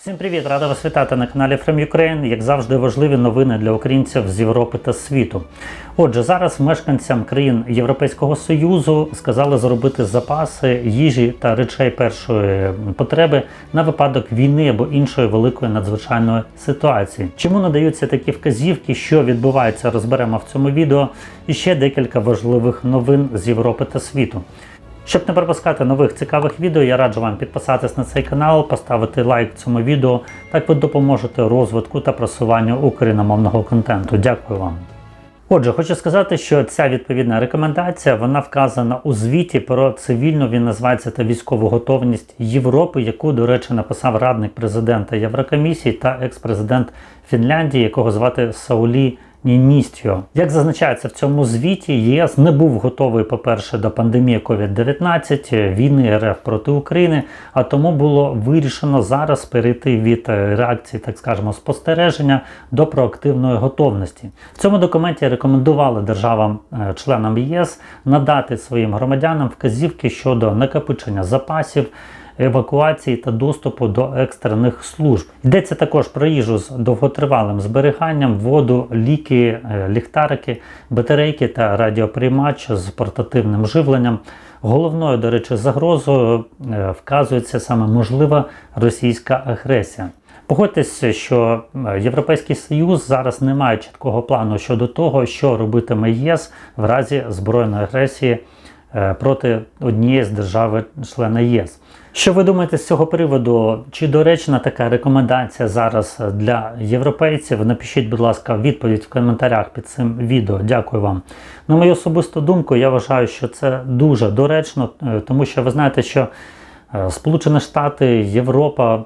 Всім привіт! Рада вас вітати на каналі From Ukraine. Як завжди, важливі новини для українців з Європи та світу. Отже, зараз мешканцям країн Європейського Союзу сказали зробити запаси їжі та речей першої потреби на випадок війни або іншої великої надзвичайної ситуації. Чому надаються такі вказівки, що відбувається, розберемо в цьому відео. І ще декілька важливих новин з Європи та світу. Щоб не пропускати нових цікавих відео, я раджу вам підписатись на цей канал, поставити лайк цьому відео. Так ви допоможете розвитку та просуванню україномовного контенту. Дякую вам. Отже, хочу сказати, що ця відповідна рекомендація вона вказана у звіті про цивільну, він називається та військову готовність Європи, яку, до речі, написав радник президента Єврокомісії та екс-президент Фінляндії, якого звати Саулі Ніністьо. Як зазначається в цьому звіті, ЄС не був готовий, по-перше, до пандемії COVID-19, війни РФ проти України, а тому було вирішено зараз перейти від е, реакції, так скажемо, спостереження до проактивної готовності. В цьому документі рекомендували державам-членам ЄС надати своїм громадянам вказівки щодо накопичення запасів евакуації та доступу до екстрених служб. Йдеться також про їжу з довготривалим зберіганням, воду, ліки, е, ліхтарики, батарейки та радіоприймач з портативним живленням. Головною, до речі, загрозою е, вказується саме можлива російська агресія. Погодьтеся, що е, Європейський Союз зараз не має чіткого плану щодо того, що робитиме ЄС в разі збройної агресії проти однієї з держави-члена ЄС. Що ви думаєте з цього приводу? Чи доречна така рекомендація зараз для європейців? Напишіть, будь ласка, відповідь в коментарях під цим відео. Дякую вам. На мою особисту думку, я вважаю, що це дуже доречно, е, тому що ви знаєте, що е, Сполучені Штати, Європа,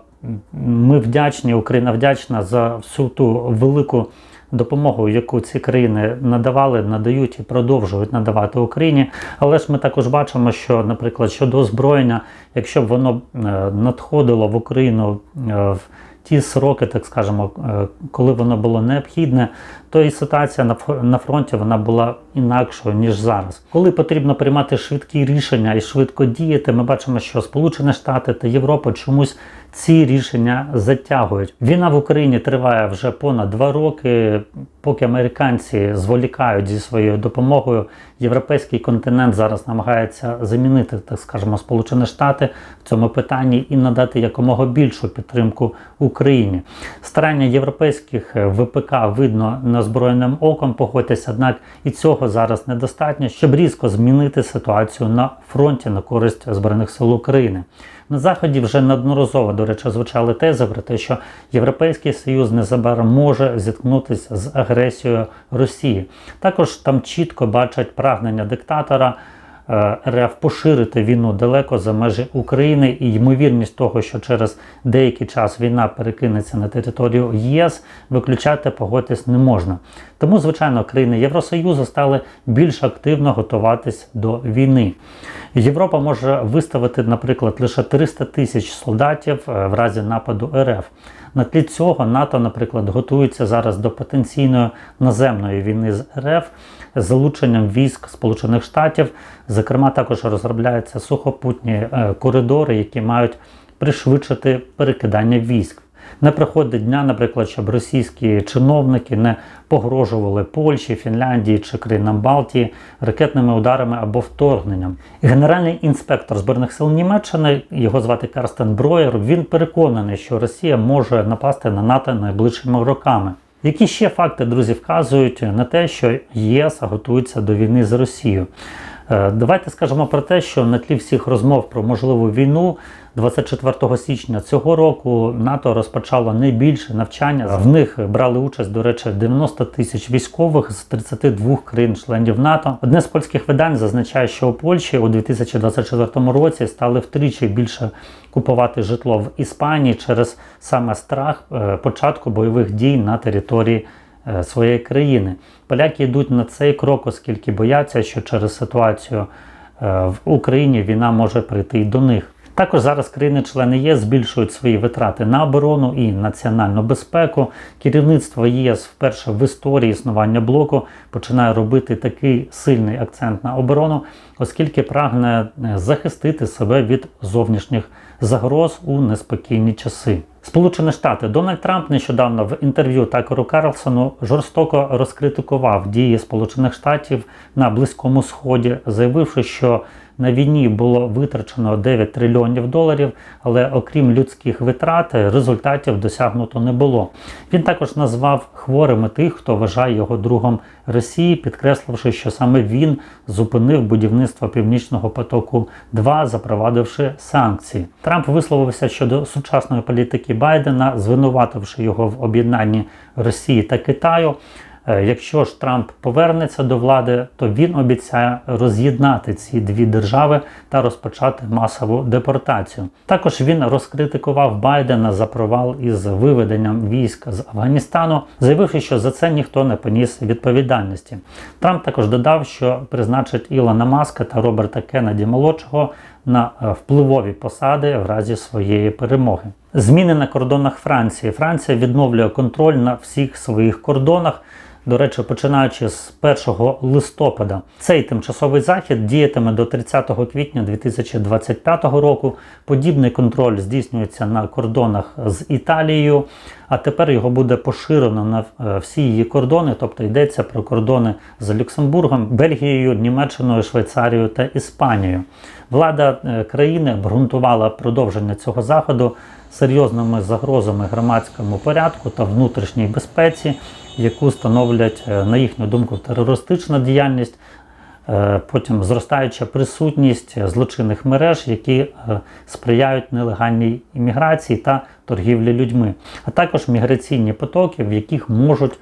ми вдячні, Україна вдячна за всю ту велику допомогу, яку ці країни надавали, надають і продовжують надавати Україні. Але ж ми також бачимо, що, наприклад, щодо озброєння, якщо б воно е, надходило в Україну е, в ті сроки, так скажемо, е, коли воно було необхідне, то і ситуація на фронті вона була інакшою ніж зараз. Коли потрібно приймати швидкі рішення і швидко діяти, ми бачимо, що Сполучені Штати та Європа чомусь ці рішення затягують. Війна в Україні триває вже понад два роки. Поки американці зволікають зі своєю допомогою, європейський континент зараз намагається замінити, так скажемо, Сполучені Штати в цьому питанні і надати якомога більшу підтримку Україні. Старання європейських ВПК видно неозброєним оком, погодьтесь, однак і цього зараз недостатньо, щоб різко змінити ситуацію на фронті на користь Збройних сил України. На заході вже неодноразово, до речі, звучали тези про те, що Європейський Союз незабаром може зіткнутися з агресією Росії. Також там чітко бачать прагнення диктатора. Е, РФ поширити війну далеко за межі України і ймовірність того, що через деякий час війна перекинеться на територію ЄС, виключати погодьтесь не можна. Тому, звичайно, країни Євросоюзу стали більш активно готуватись до війни. Європа може виставити, наприклад, лише 300 тисяч солдатів е, в разі нападу РФ. На тлі цього НАТО, наприклад, готується зараз до потенційної наземної війни з РФ залученням військ Сполучених Штатів. Зокрема, також розробляються сухопутні е, коридори, які мають пришвидшити перекидання військ. Не приходить дня, наприклад, щоб російські чиновники не погрожували Польщі, Фінляндії чи країнам Балтії ракетними ударами або вторгненням. Генеральний інспектор збройних сил Німеччини, його звати Карстен Броєр, він переконаний, що Росія може напасти на НАТО найближчими роками. Які ще факти, друзі, вказують на те, що ЄС готується до війни з Росією? Е, Давайте скажемо про те, що на тлі всіх розмов про можливу війну 24 січня цього року НАТО розпочало найбільше навчання. В них брали участь, до речі, 90 тисяч військових з 32 країн-членів НАТО. Одне з польських видань зазначає, що у Польщі у 2024 році стали втричі більше купувати житло в Іспанії через саме страх е, початку бойових дій на території своєї країни. Поляки йдуть на цей крок, оскільки бояться, що через ситуацію е, в Україні війна може прийти і до них. Також зараз країни-члени ЄС збільшують свої витрати на оборону і національну безпеку. Керівництво ЄС вперше в історії існування блоку починає робити такий сильний акцент на оборону, оскільки прагне е, захистити себе від зовнішніх загроз у неспокійні часи. Сполучені Штати Дональд Трамп нещодавно в інтерв'ю Такеру Карлсону жорстоко розкритикував дії Сполучених Штатів на Близькому Сході, заявивши, що на війні було витрачено 9 трильйонів доларів, але окрім людських витрат, результатів досягнуто не було. Він також назвав хворими тих, хто вважає його другом Росії, підкресливши, що саме він зупинив будівництво Північного потоку 2 запровадивши санкції. Трамп висловився щодо сучасної політики Байдена, звинувативши його в об'єднанні Росії та Китаю. Е, Якщо ж Трамп повернеться до влади, то він обіцяє роз'єднати ці дві держави та розпочати масову депортацію. Також він розкритикував Байдена за провал із виведенням військ з Афганістану, заявивши, що за це ніхто не поніс відповідальності. Трамп також додав, що призначить Ілона Маска та Роберта Кеннеді молодшого на е, впливові посади в разі своєї перемоги. Зміни на кордонах Франції. Франція відновлює контроль на всіх своїх кордонах. До речі, починаючи з 1 листопада, цей тимчасовий захід діятиме до 30 квітня 2025 року. Подібний контроль здійснюється на кордонах з Італією, а тепер його буде поширено на е, всі її кордони, тобто йдеться про кордони з Люксембургом, Бельгією, Німеччиною, Швейцарією та Іспанією. Влада е, країни обґрунтувала продовження цього заходу серйозними загрозами громадському порядку та внутрішній безпеці, яку становлять, е, на їхню думку, терористична діяльність, е, потім зростаюча присутність злочинних мереж, які е, сприяють нелегальній імміграції та торгівлі людьми, а також міграційні потоки, в яких можуть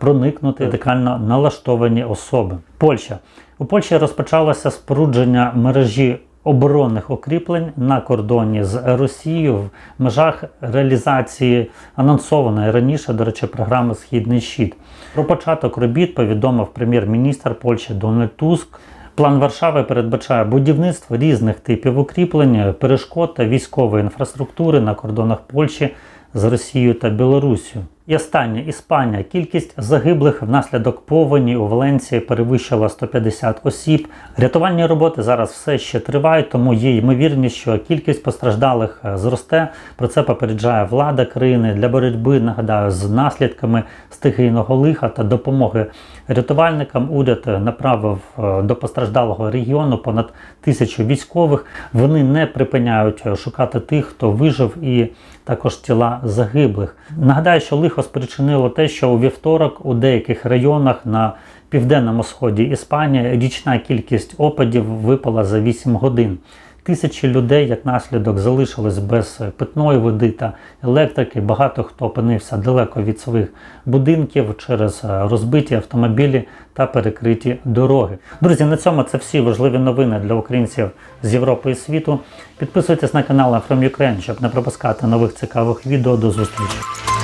проникнути радикально налаштовані особи. Польща у Польщі розпочалося спорудження мережі оборонних укріплень на кордоні з Росією в межах реалізації анонсованої раніше, до речі, програми Східний щит. Про початок робіт повідомив прем'єр-міністр Польщі Дональд Туск. План Варшави передбачає будівництво різних типів укріплень, перешкод та військової інфраструктури на кордонах Польщі з Росією та Білорусію. І останнє Іспанія. Кількість загиблих внаслідок повені у Валенції перевищила 150 осіб. Рятувальні роботи зараз все ще тривають, тому є ймовірність, що кількість постраждалих е, зросте. Про це попереджає влада країни для боротьби. Нагадаю, з наслідками стихійного лиха та допомоги рятувальникам. Уряд е, направив е, до постраждалого регіону понад тисячу військових. Вони не припиняють шукати тих, хто вижив, і також тіла загиблих. Нагадаю, що лихо спричинило те, що у вівторок у деяких районах на південному сході Іспанії річна кількість опадів випала за 8 годин. Тисячі людей, як наслідок, залишились без питної води та електрики. Багато хто опинився далеко від своїх будинків через е, розбиті автомобілі та перекриті дороги. Друзі, на цьому це всі важливі новини для українців з Європи і світу. Підписуйтесь на канал From Ukraine, щоб не пропускати нових цікавих відео. До зустрічі.